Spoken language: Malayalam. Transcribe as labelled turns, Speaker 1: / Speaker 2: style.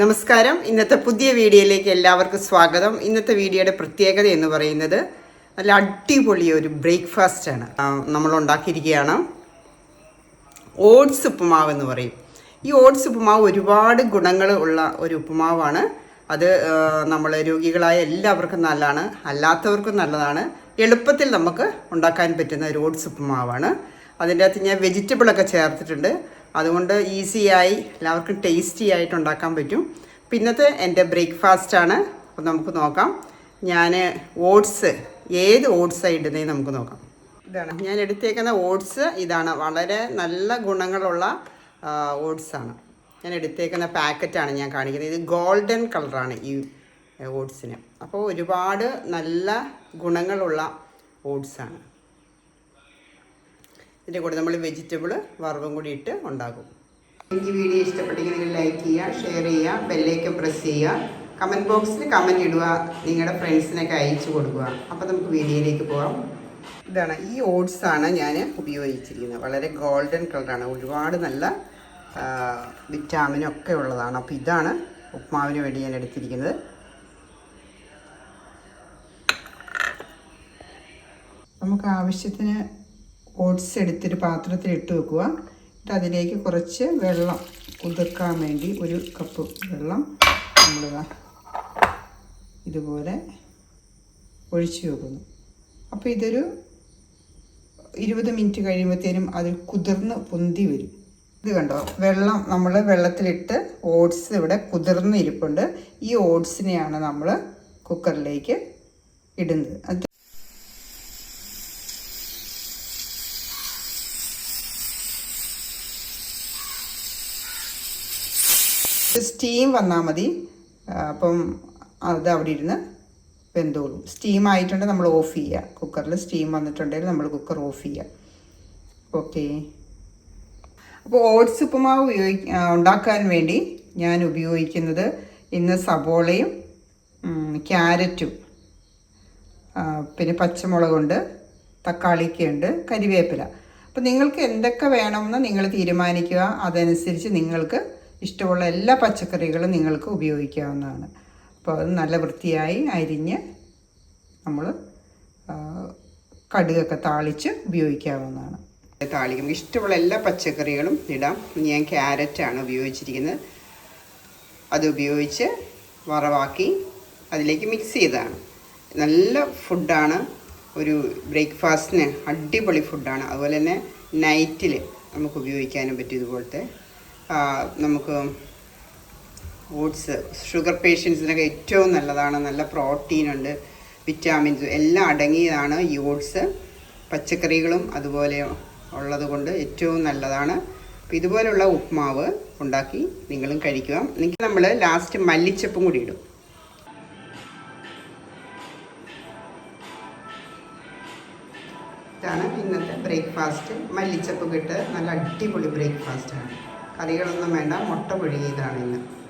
Speaker 1: നമസ്കാരം. ഇന്നത്തെ പുതിയ വീഡിയോയിലേക്ക് എല്ലാവർക്കും സ്വാഗതം. ഇന്നത്തെ വീഡിയോയുടെ പ്രത്യേകത എന്ന് പറയുന്നത് നല്ല അടിപൊളി ഒരു ബ്രേക്ക്ഫാസ്റ്റ് ആണ്. നമ്മൾ ഉണ്ടാക്കിയിരിക്കുകയാണ്. ഓട്സ് ഉപ്പുമാവ് എന്ന് പറയും. ഈ ഓട്സ് ഉപ്പുമാവ് ഒരുപാട് ഗുണങ്ങൾ ഉള്ള ഒരു ഉപ്പുമാവാണ്. അത് നമ്മൾ രോഗികളായ എല്ലാവർക്കും നല്ലതാണ്. അല്ലാത്തവർക്കും നല്ലതാണ്. എളുപ്പത്തിൽ നമുക്ക് ഉണ്ടാക്കാൻ പറ്റുന്ന ഒരു ഓട്സ് ഉപ്പുമാവാണ്. അതിന്റെ അകത്ത് ഞാൻ വെജിറ്റബിളൊക്കെ ചേർത്തിട്ടുണ്ട്. അതുകൊണ്ട് ഈസിയായി എല്ലാവർക്കും ടേസ്റ്റി ആയിട്ട് ഉണ്ടാക്കാൻ പറ്റും. പിന്നത്തെ എന്റെ ബ്രേക്ക്ഫാസ്റ്റാണ്. അപ്പം നമുക്ക് നോക്കാം. ഞാൻ ഓട്സ് ഏത് ഓട്സാണ് ഇടുന്നതെന്ന് നമുക്ക് നോക്കാം. ഇതാണ്. ഞാൻ എടുത്തേക്കുന്ന ഓട്സ് ഇതാണ്. വളരെ നല്ല ഗുണങ്ങളുള്ള ഓട്സാണ് ഞാൻ എടുത്തേക്കുന്ന പാക്കറ്റാണ് ഞാൻ കാണിക്കുന്നത്. ഇത് ഗോൾഡൻ കളറാണ് ഈ ഓട്സിന്. അപ്പോൾ ഒരുപാട് നല്ല ഗുണങ്ങളുള്ള ഓട്സാണ് ഇതിന്റെ കൂടെ നമ്മൾ വെജിറ്റബിൾ വറവും കൂടി ഇട്ട് ഉണ്ടാക്കും. എനിക്ക് വീഡിയോ ഇഷ്ടപ്പെട്ടെങ്കിൽ ലൈക്ക് ചെയ്യുക ഷെയർ ചെയ്യുക ബെല്ലേക്ക് പ്രസ് ചെയ്യുക. കമന്റ് ബോക്സിൽ കമന്റ് ഇടുക. നിങ്ങളുടെ ഫ്രണ്ട്സിനൊക്കെ അയച്ചു കൊടുക്കുക. അപ്പോൾ നമുക്ക് വീഡിയോയിലേക്ക് പോകാം ഇതാണ് ഈ ഓട്സാണ് ഞാൻ ഉപയോഗിച്ചിരിക്കുന്നത്. വളരെ ഗോൾഡൻ കളറാണ് ഒരുപാട് നല്ല വിറ്റാമിനും ഒക്കെ ഉള്ളതാണ്. അപ്പോൾ ഇതാണ് ഉപ്മാവിന് വേണ്ടി ഞാൻ എടുത്തിരിക്കുന്നത്. നമുക്ക് ആവശ്യത്തിന് ഓട്സ് എടുത്തൊരു പാത്രത്തിൽ ഇട്ട് വെക്കുക. എന്നിട്ട് അതിലേക്ക് കുറച്ച് വെള്ളം കുതിർക്കാൻ വേണ്ടി ഒരു കപ്പ് വെള്ളം നമ്മൾ ഇതുപോലെ ഒഴിച്ചു വെക്കുന്നു. അപ്പോൾ ഇതൊരു ഇരുപത് മിനിറ്റ് കഴിയുമ്പോഴത്തേനും അത് കുതിർന്ന് പൊന്തി വരും. ഇത് കണ്ടോ? വെള്ളം നമ്മൾ വെള്ളത്തിലിട്ട് ഓട്സ് ഇവിടെ കുതിർന്ന് ഇരിപ്പുണ്ട്. ഈ ഓട്സിനെയാണ് നമ്മൾ കുക്കറിലേക്ക് ഇടുന്നത്. സ്റ്റീം വന്നാൽ മതി. അപ്പം അത് അവിടെ ഇരുന്ന് വെന്തോളും. സ്റ്റീം ആയിട്ടുണ്ട് നമ്മൾ ഓഫ് ചെയ്യുക. കുക്കറിൽ സ്റ്റീം വന്നിട്ടുണ്ടെങ്കിൽ നമ്മൾ കുക്കർ ഓഫ് ചെയ്യുക. ഓക്കെ അപ്പോൾ ഓട്സ് ഉപ്പുമാവ് ഉപയോഗി ഉണ്ടാക്കാൻ വേണ്ടി ഞാൻ ഉപയോഗിക്കുന്നത് ഇന്ന് സബോളയും ക്യാരറ്റും പിന്നെ പച്ചമുളകുണ്ട് തക്കാളിക്കുണ്ട് കരിവേപ്പില. അപ്പോൾ നിങ്ങൾക്ക് എന്തൊക്കെ വേണമെന്ന് നിങ്ങൾ തീരുമാനിക്കുക. അതനുസരിച്ച് നിങ്ങൾക്ക് ഇഷ്ടമുള്ള എല്ലാ പച്ചക്കറികളും നിങ്ങൾക്ക് ഉപയോഗിക്കാവുന്നതാണ്. അപ്പോൾ അത് നല്ല വൃത്തിയായി അരിഞ്ഞ് നമ്മൾ കടുകൊക്കെ താളിച്ച് ഉപയോഗിക്കാവുന്നതാണ്. താളിക്കും ഇഷ്ടമുള്ള എല്ലാ പച്ചക്കറികളും ഇടാം. ഞാൻ ക്യാരറ്റാണ് ഉപയോഗിച്ചിരിക്കുന്നത്. അത് ഉപയോഗിച്ച് വറവാക്കി അതിലേക്ക് മിക്സ് ചെയ്തതാണ്. നല്ല ഫുഡാണ് ഒരു ബ്രേക്ക്ഫാസ്റ്റിന് അടിപൊളി ഫുഡാണ് അതുപോലെ തന്നെ നൈറ്റിൽ നമുക്ക് ഉപയോഗിക്കാനും പറ്റും ഇതുപോലത്തെ. നമുക്ക് ഓട്സ് ഷുഗർ പേഷ്യൻസിനൊക്കെ ഏറ്റവും നല്ലതാണ്. നല്ല പ്രോട്ടീൻ ഉണ്ട് വിറ്റാമിൻസ് എല്ലാം അടങ്ങിയതാണ് ഈ ഓട്സ്. പച്ചക്കറികളും അതുപോലെ ഉള്ളത് കൊണ്ട് ഏറ്റവും നല്ലതാണ്. അപ്പോൾ ഇതുപോലുള്ള ഉപ്മാവ് ഉണ്ടാക്കി നിങ്ങളും കഴിക്കുക. എനിക്ക് നമ്മൾ ലാസ്റ്റ് മല്ലിച്ചപ്പും കൂടി ഇടും. ഇതാണ് ഇന്നത്തെ ബ്രേക്ക്ഫാസ്റ്റ് മല്ലിച്ചപ്പ് കിട്ട് നല്ല അടിപൊളി ബ്രേക്ക്ഫാസ്റ്റാണ് കറികളൊന്നും വേണ്ട. മുട്ട പുഴുകിയതാണ് ഇന്ന്.